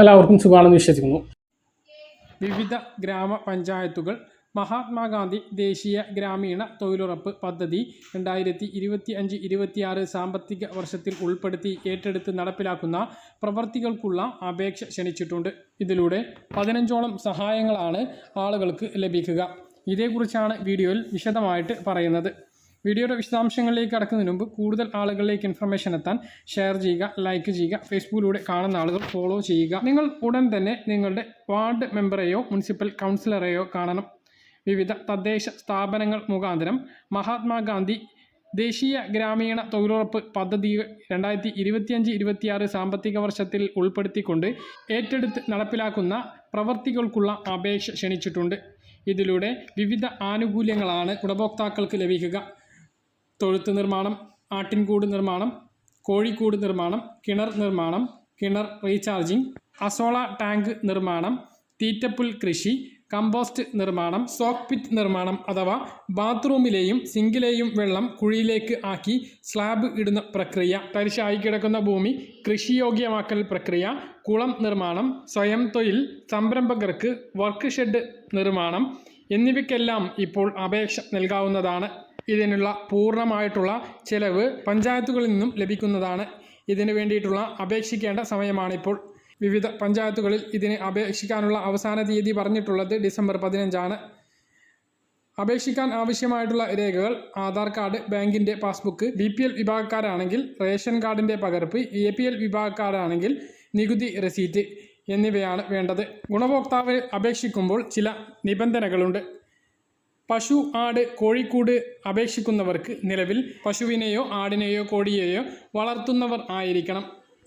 എല്ലാവർക്കും സുഖമാണെന്ന് വിശ്വസിക്കുന്നു. വിവിധ ഗ്രാമപഞ്ചായത്തുകൾ മഹാത്മാഗാന്ധി ദേശീയ ഗ്രാമീണ തൊഴിലുറപ്പ് പദ്ധതി രണ്ടായിരത്തി ഇരുപത്തി അഞ്ച് ഇരുപത്തിയാറ് സാമ്പത്തിക വർഷത്തിൽ ഉൾപ്പെടുത്തി ഏറ്റെടുത്ത് നടപ്പിലാക്കുന്ന പ്രവർത്തികൾക്കുള്ള അപേക്ഷ ക്ഷണിച്ചിട്ടുണ്ട്. ഇതിലൂടെ പതിനഞ്ചോളം സഹായങ്ങളാണ് ആളുകൾക്ക് ലഭിക്കുക. ഇതേക്കുറിച്ചാണ് വീഡിയോയിൽ വിശദമായിട്ട് പറയുന്നത്. വീഡിയോയുടെ വിശദാംശങ്ങളിലേക്ക് കടക്കുന്നതിന് മുമ്പ് കൂടുതൽ ആളുകളിലേക്ക് ഇൻഫർമേഷൻ എത്താൻ ഷെയർ ചെയ്യുക ലൈക്ക് ചെയ്യുക ഫേസ്ബുക്കിലൂടെ കാണുന്ന ആളുകൾ ഫോളോ ചെയ്യുക. നിങ്ങൾ ഉടൻ തന്നെ നിങ്ങളുടെ വാർഡ് മെമ്പറെയോ മുനിസിപ്പൽ കൗൺസിലറെയോ കാണണം. വിവിധ തദ്ദേശ സ്ഥാപനങ്ങൾ മുഖാന്തരം മഹാത്മാഗാന്ധി ദേശീയ ഗ്രാമീണ തൊഴിലുറപ്പ് പദ്ധതി രണ്ടായിരത്തി ഇരുപത്തിയഞ്ച് ഇരുപത്തിയാറ് സാമ്പത്തിക വർഷത്തിൽ ഉൾപ്പെടുത്തിക്കൊണ്ട് ഏറ്റെടുത്ത് നടപ്പിലാക്കുന്ന പ്രവർത്തികൾക്കുള്ള അപേക്ഷ ക്ഷണിച്ചിട്ടുണ്ട്. ഇതിലൂടെ വിവിധ ആനുകൂല്യങ്ങളാണ് ഗുണഭോക്താക്കൾക്ക് ലഭിക്കുക. തൊഴുത്ത് നിർമ്മാണം ആട്ടിൻകൂട് നിർമ്മാണം കോഴിക്കൂട് നിർമ്മാണം കിണർ നിർമ്മാണം കിണർ റീചാർജിംഗ് അസോള ടാങ്ക് നിർമ്മാണം തീറ്റപ്പുൽ കൃഷി കമ്പോസ്റ്റ് നിർമ്മാണം സോക്ക് പിറ്റ് നിർമ്മാണം അഥവാ ബാത്റൂമിലെയും സിങ്കിലെയും വെള്ളം കുഴിയിലേക്ക് ആക്കി സ്ലാബ് ഇടുന്ന പ്രക്രിയ തരിശായി കിടക്കുന്ന ഭൂമി കൃഷിയോഗ്യമാക്കൽ പ്രക്രിയ കുളം നിർമ്മാണം സ്വയം തൊഴിൽ സംരംഭകർക്ക് വർക്ക് ഷെഡ് നിർമ്മാണം എന്നിവയ്ക്കെല്ലാം ഇപ്പോൾ അപേക്ഷ നൽകാവുന്നതാണ്. ഇതിനുള്ള പൂർണമായിട്ടുള്ള ചെലവ് പഞ്ചായത്തുകളിൽ നിന്നും ലഭിക്കുന്നതാണ്. ഇതിനു വേണ്ടിയിട്ടുള്ള അപേക്ഷിക്കേണ്ട സമയമാണിപ്പോൾ. വിവിധ പഞ്ചായത്തുകളിൽ ഇതിന് അപേക്ഷിക്കാനുള്ള അവസാന തീയതി പറഞ്ഞിട്ടുള്ളത് ഡിസംബർ പതിനഞ്ചാണ്. അപേക്ഷിക്കാൻ ആവശ്യമായിട്ടുള്ള രേഖകൾ ആധാർ കാർഡ് ബാങ്കിന്റെ പാസ്ബുക്ക് ബി പി എൽ വിഭാഗക്കാരാണെങ്കിൽ റേഷൻ കാർഡിന്റെ പകർപ്പ് എ പി എൽ വിഭാഗക്കാരാണെങ്കിൽ നികുതി റെസീറ്റ് എന്നിവയാണ് വേണ്ടത്. ഗുണഭോക്താവ് അപേക്ഷിക്കുമ്പോൾ ചില നിബന്ധനകളുണ്ട്. പശു ആട് കോഴിക്കൂട് അപേക്ഷിക്കുന്നവർക്ക് നിലവിൽ പശുവിനെയോ ആടിനെയോ കോഴിയെയോ വളർത്തുന്നവർ ആയിരിക്കണം.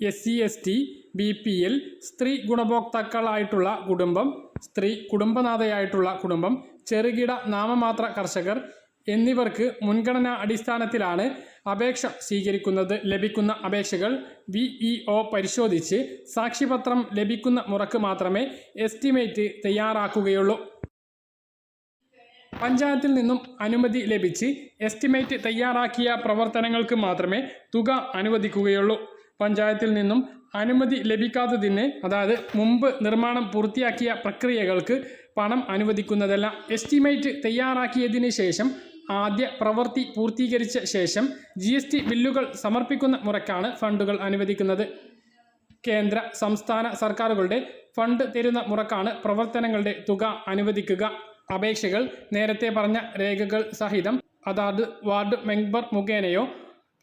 S C S T B P L സ്ത്രീ ഗുണഭോക്താക്കളായിട്ടുള്ള കുടുംബം സ്ത്രീ കുടുംബനാഥയായിട്ടുള്ള കുടുംബം ചെറുകിട നാമമാത്ര കർഷകർ എന്നിവർക്ക് മുൻഗണനാ അടിസ്ഥാനത്തിലാണ് അപേക്ഷ സ്വീകരിക്കുന്നത്. ലഭിക്കുന്ന അപേക്ഷകൾ വി ഇ ഒ പരിശോധിച്ച് സാക്ഷിപത്രം ലഭിക്കുന്ന മുറക്ക് മാത്രമേ എസ്റ്റിമേറ്റ് തയ്യാറാക്കുകയുള്ളൂ. പഞ്ചായത്തിൽ നിന്നും അനുമതി ലഭിച്ച് എസ്റ്റിമേറ്റ് തയ്യാറാക്കിയ പ്രവർത്തനങ്ങൾക്ക് മാത്രമേ തുക അനുവദിക്കുകയുള്ളൂ. പഞ്ചായത്തിൽ നിന്നും അനുമതി ലഭിക്കാത്തതിന് അതായത് മുമ്പ് നിർമ്മാണം പൂർത്തിയാക്കിയ പ്രക്രിയകൾക്ക് പണം അനുവദിക്കുന്നതല്ല. എസ്റ്റിമേറ്റ് തയ്യാറാക്കിയതിന് ശേഷം ആദ്യ പ്രവൃത്തി പൂർത്തീകരിച്ച ശേഷം ജി എസ് ടി ബില്ലുകൾ സമർപ്പിക്കുന്ന മുറയ്ക്കാണ് ഫണ്ടുകൾ അനുവദിക്കുന്നത്. കേന്ദ്ര സംസ്ഥാന സർക്കാരുകളുടെ ഫണ്ട് തരുന്ന മുറക്കാണ് പ്രവർത്തനങ്ങളുടെ തുക അനുവദിക്കുക. അപേക്ഷകൾ നേരത്തെ പറഞ്ഞ രേഖകൾ സഹിതം അതാത് വാർഡ് മെമ്പർ മുഖേനയോ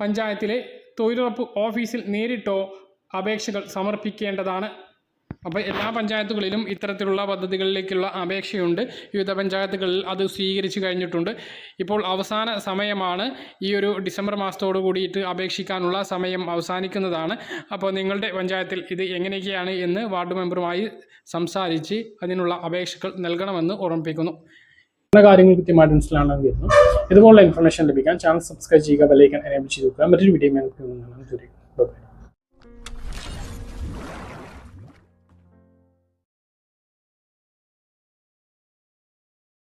പഞ്ചായത്തിലെ തൊഴിലുറപ്പ് ഓഫീസിൽ നേരിട്ടോ അപേക്ഷകൾ സമർപ്പിക്കേണ്ടതാണ്. അപ്പോൾ എല്ലാ പഞ്ചായത്തുകളിലും ഇത്തരത്തിലുള്ള പദ്ധതികളിലേക്കുള്ള അപേക്ഷയുണ്ട്. വിവിധ പഞ്ചായത്തുകളിൽ അത് സ്വീകരിച്ചു കഴിഞ്ഞിട്ടുണ്ട്. ഇപ്പോൾ അവസാന സമയമാണ്. ഈ ഒരു ഡിസംബർ മാസത്തോട് കൂടിയിട്ട് അപേക്ഷിക്കാനുള്ള സമയം അവസാനിക്കുന്നതാണ്. അപ്പോൾ നിങ്ങളുടെ പഞ്ചായത്തിൽ ഇത് എങ്ങനെയൊക്കെയാണ് എന്ന് വാർഡ് മെമ്പറുമായി സംസാരിച്ച് അതിനുള്ള അപേക്ഷകൾ നൽകണമെന്ന് ഓർമ്മിപ്പിക്കുന്നു. പല കാര്യങ്ങൾ കൃത്യമായിട്ട് മനസ്സിലാണെന്ന് കരുതുന്നു. ഇതുപോലുള്ള ഇൻഫർമേഷൻ ലഭിക്കാൻ ചാനൽ സബ്സ്ക്രൈബ് ചെയ്യുക ബെല്ലൈക്കൻ എനേബിൾ ചെയ്ത് വെക്കുക. മറ്റൊരു വീഡിയോ കാണാം.